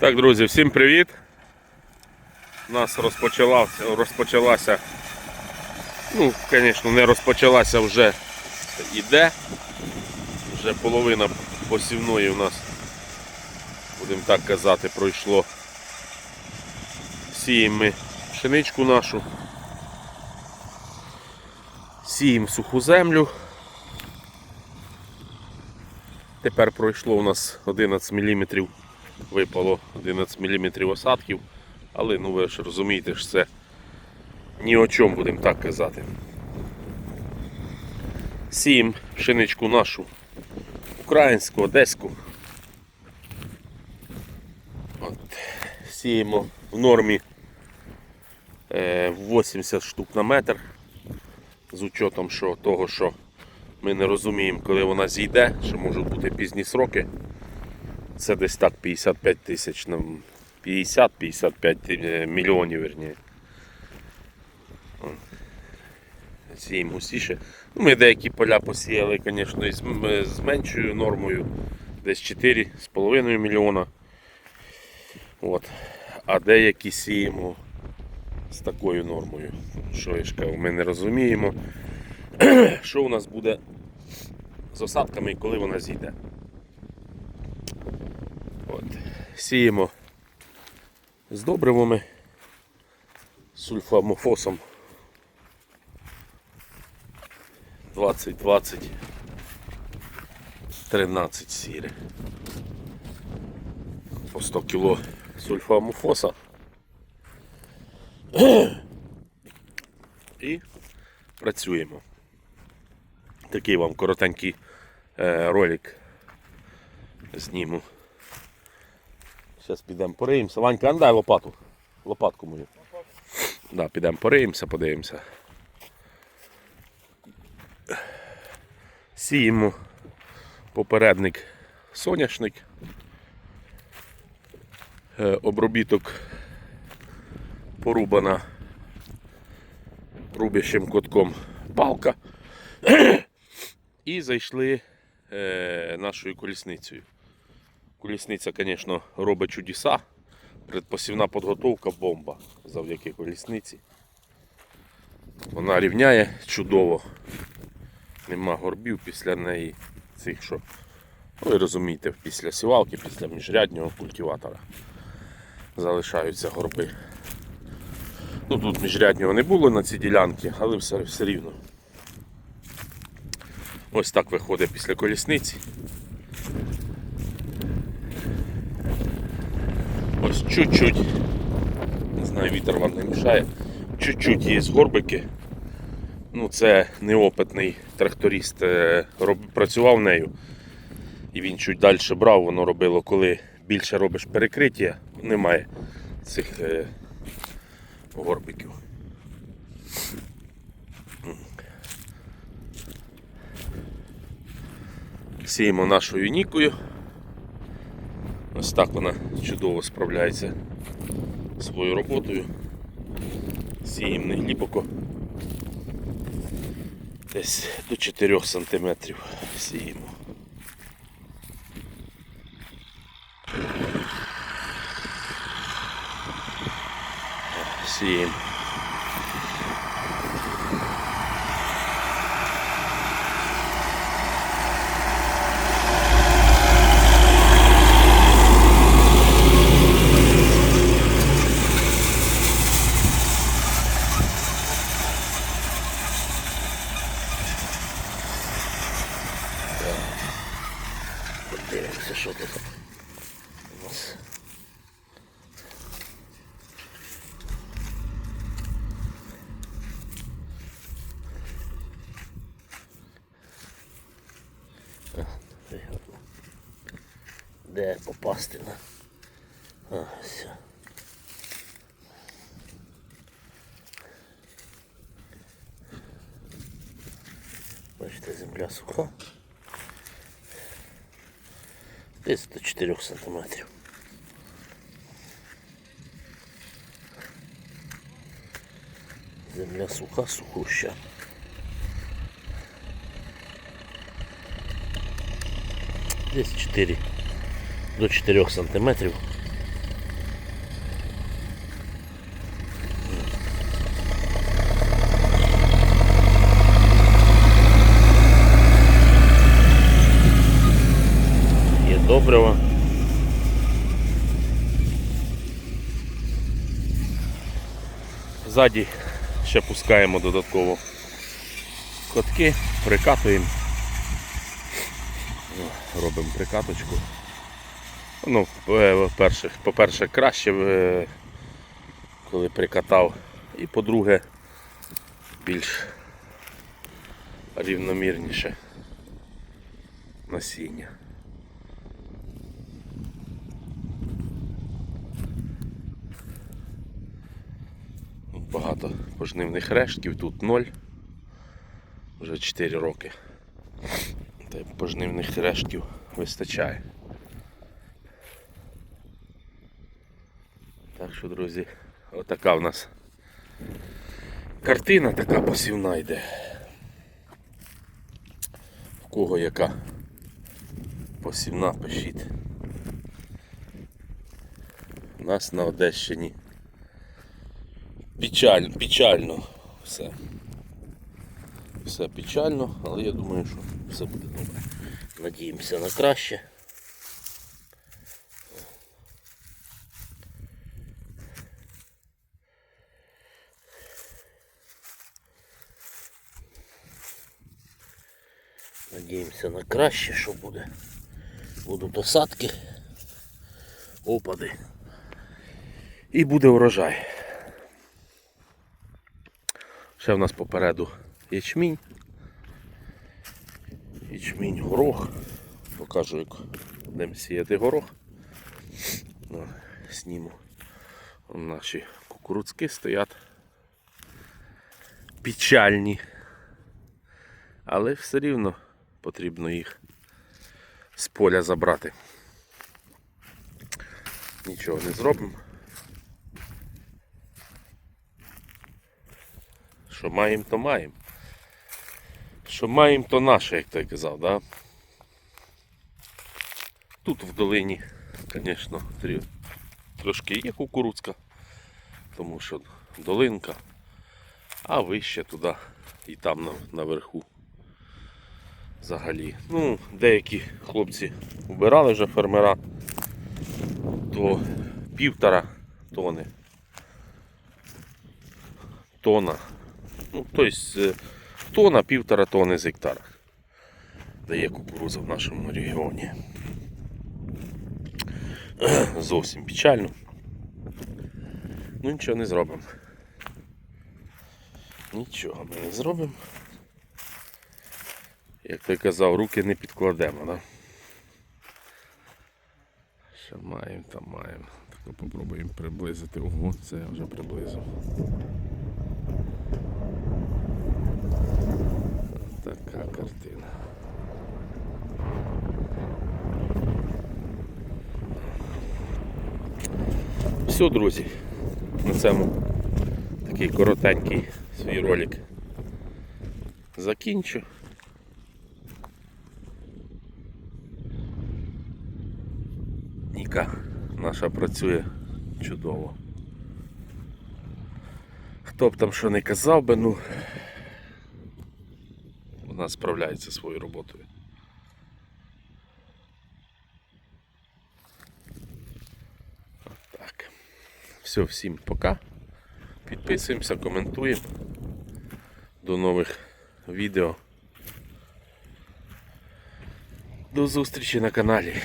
Так, друзі, всім привіт. У нас розпочалася, розпочалася, ну, звісно, не розпочалася вже іде. Вже половина посівної у нас, будемо так казати, пройшло. Сіємо ми пшеничку нашу. Сіємо суху землю. Тепер пройшло у нас 11 мм, випало 11 мм осадків, але ну ви ж розумієте, що це ні о чому будемо так казати. Сіємо пшеничку нашу українську, одеську. От. Сіємо в нормі е, 80 штук на метр. З учетом що, того, що ми не розуміємо, коли вона зійде, що можуть бути пізні сроки. Це десь так 55 тисяч, нам 50-55 мільйонів верні. Сіємо густіше. Ну, ми деякі поля посіяли, звісно, із з меншою нормою, десь 4,5 мільйона. От. А деякі сіємо з такою нормою. Що я ж кажу, ми не розуміємо, що у нас буде з осадками і коли вона зійде. От. Сіємо з добривами, сульфамофосом 20-20 13 сіри. По 100 кг сульфамофоса. І працюємо. Такий вам коротенький е, ролик зніму. Зараз підемо пориємося. Ванька, а дай лопату. Лопатку мою. Да, підемо пориємося, подивимося. Сіємо попередник соняшник. Е, обробіток порубана рубящим котком палка. І зайшли е, нашою колісницею. Колісниця, звісно, робить чудеса. Предпосівна підготовка бомба завдяки колісниці. Вона рівняє чудово. Нема горбів після неї цих, що. Ну, ви розумієте, після сівалки, після міжряднього культиватора залишаються горби. Ну тут міжряднього не було на цій ділянці, але все, все рівно. Ось так виходить після колісниці. Ось чуть-чуть, не знаю, вітер вам не мішає, чуть-чуть є горбики. Ну, це неопитний тракторист е, роб, працював нею. І він чуть далі брав, воно робило, коли більше робиш перекриття, немає цих е, горбиків. Сіємо нашою нікою. Ось так вона чудово справляється своєю роботою. Сіємо не. Десь до 4 см сіємо. Сіємо. Дивимося, що тут у нас. А, вигодно. Де попасти на. А, все. Бачите, земля суха. Десь до 4 сантиметрів. Земля суха, сухуща. Десь 4 до 4 сантиметрів Є добриво. Ззаді ще пускаємо додатково котки, прикатуємо, робимо прикаточку. Ну, е, перше, по-перше, краще, е, коли прикатав. І по-друге, більш рівномірніше насіння. Багато пожнивних рештків, тут ноль. Вже 4 роки. Та пожнивних рештків вистачає. Так що, друзі, отака в нас картина така посівна йде. В кого яка посівна пишіть. У нас на Одещині печаль, печально все. Все печально, але я думаю, що все буде добре. Надіємося на краще. Надіємося на краще, що буде. Будуть осадки, опади. І буде урожай. Ще в нас попереду ячмінь. Ячмінь, горох. Покажу, як будемо сіяти горох. Сніму. Наші кукурудзки стоять. Печальні. Але все рівно потрібно їх з поля забрати. Нічого не зробимо. Що маємо, то маємо. Що маємо, то наше, як той казав, да? Тут в долині, звісно, трошки є кукурудзка, тому що долинка, а вище туди і там на- наверху. Взагалі. Ну, деякі хлопці убирали вже фермера до півтора тони. Тона. Ну, тобто е, тона, півтора тони з гектара. Дає кукуруза в нашому регіоні. Зовсім печально. Ну нічого не зробимо. Нічого ми не зробимо. Як ти казав, руки не підкладемо, да? Що маємо, там маємо. Так попробуємо приблизити. Ого, це я вже приблизив. Така картина. Все, друзі. На цьому такий коротенький свій ролик закінчу. Ніка наша працює чудово. Хто б там що не казав би, ну вона справляється своєю роботою. Так. Все, всім пока. Підписуємося, коментуємо. До нових відео. До зустрічі на каналі.